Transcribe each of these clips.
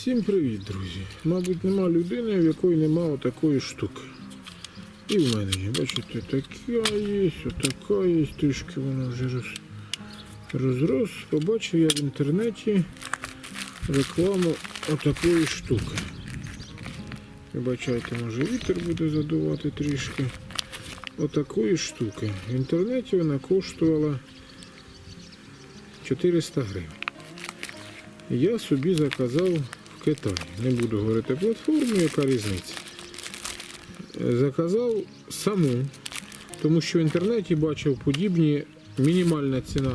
Всім привіт, друзі. Мабуть, нема людини, в якої нема отакої штуки. І в мене є. Бачите, така є, отака є, трішки вона вже роз... розрос. Побачив я в інтернеті рекламу отакої штуки. Вибачайте, може вітер буде задувати трішки. Отакої штуки. В інтернеті вона коштувала 400 гривень. Я собі заказав в Китаї. Не буду говорити платформу, яка різниця. Е, Заказав саму, тому що в інтернеті бачив подібні, мінімальна ціна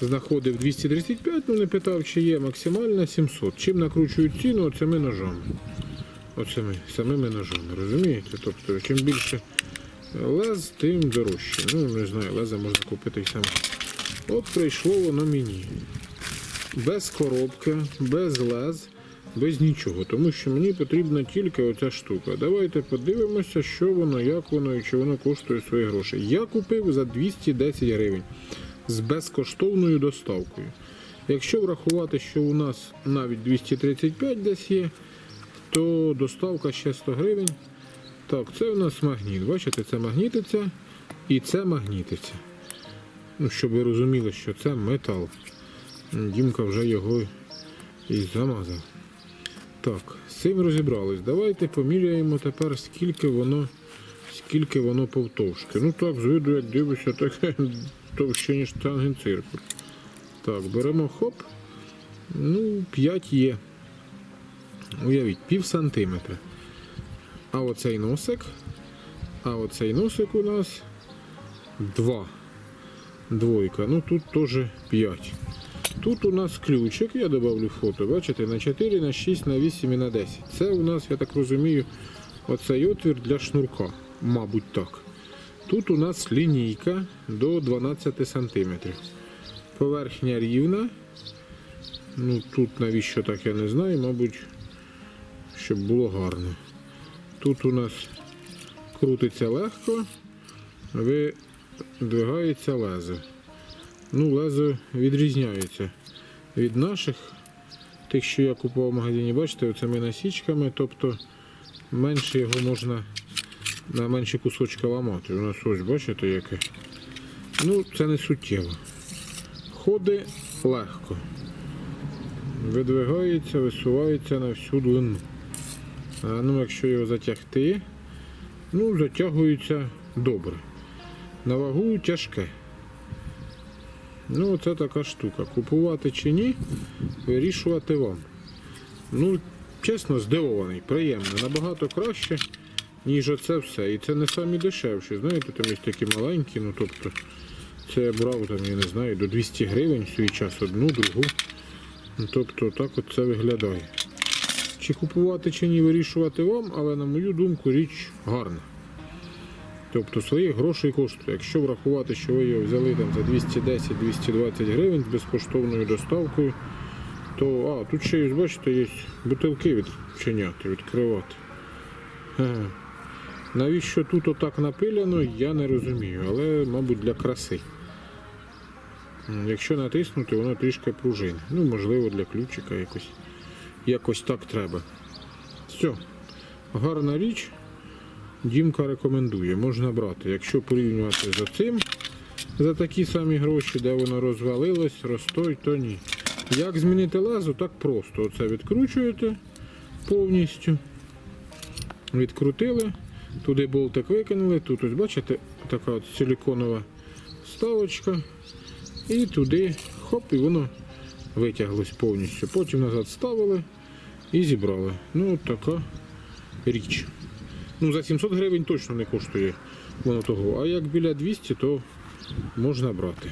знаходив 235, ну не питав, чи є максимальна 700. Чим накручують ціну оцими ножами. Оцими самими ножами, розумієте? Тобто, чим більше лез, тим дорожче. Ну, не знаю, леза можна купити і саме. От прийшло воно мені без коробки, без лез, без нічого. Тому що мені потрібна тільки оця штука. Давайте подивимося, що воно, як воно і чи воно коштує свої гроші. Я купив за 210 гривень з безкоштовною доставкою. Якщо врахувати, що у нас навіть 235 десь є, то доставка ще 100 гривень. Так, це у нас магніт. Бачите, це магнітиться і це магнітиться. Ну, щоб ви розуміли, що це метал. Дімка вже його і замазав. Так, з цим розібрались. Давайте поміряємо тепер, скільки воно, скільки воно повтовшки. Ну так, з виду, як дивишся, таке товще, ніж тангенциркуль. Так, беремо хоп. Ну, 5 є. Уявіть, пів сантиметра. А оцей носик. А оцей носик у нас 2. Двойка. Ну тут теж 5. Тут у нас ключик, я добавлю фото, бачите, на 4, на 6, на 8 і на 10. Це у нас, я так розумію, оцей отвір для шнурка. Мабуть так. Тут у нас лінійка до 12 см. Поверхня рівна. Ну тут навіщо так я не знаю, мабуть, щоб було гарно. Тут у нас крутиться легко, видвигається лезо. Ну, лезо відрізняється від наших, тих, що я купував в магазині, бачите, оцими насічками, тобто менше його можна на менші кусочки ламати. У нас ось, бачите, яке. Ну, це не суттєво. Ходи легко. Видвигається, висувається на всю длину. А ну, якщо його затягти, ну, затягується добре. На вагу тяжке. Ну, це така штука. Купувати чи ні, вирішувати вам. Ну, чесно, здивований, приємно. Набагато краще, ніж оце все. І це не самі дешевші. Знаєте, там є такі маленькі, ну тобто, це я брав там, я не знаю, до 200 гривень свій час одну, другу. Ну, тобто, так от це виглядає. Чи купувати, чи ні, вирішувати вам, але на мою думку, річ гарна. Тобто своїх грошей коштує. Якщо врахувати, що ви його взяли там за 210-220 гривень з безкоштовною доставкою, то а, тут ще є, бачите, є бутилки відчиняти, відкривати. Ага. Навіщо тут отак напиляно, я не розумію, але, мабуть, для краси. Якщо натиснути, воно трішки пружине. Ну, можливо, для ключика якось, якось так треба. Все, гарна річ. Дімка рекомендує, можна брати. Якщо порівнювати з оцим за такі самі гроші, де воно розвалилось, розстой, то ні. Як змінити лезо, так просто. Оце відкручуєте повністю. Відкрутили, туди болтик викинули, тут ось бачите, така от силіконова вставочка. І туди хоп, і воно витяглось повністю. Потім назад ставили і зібрали. Ну, така річ. Ну, за 700 гривень точно не коштує воно того. А як біля 200, то можна брати.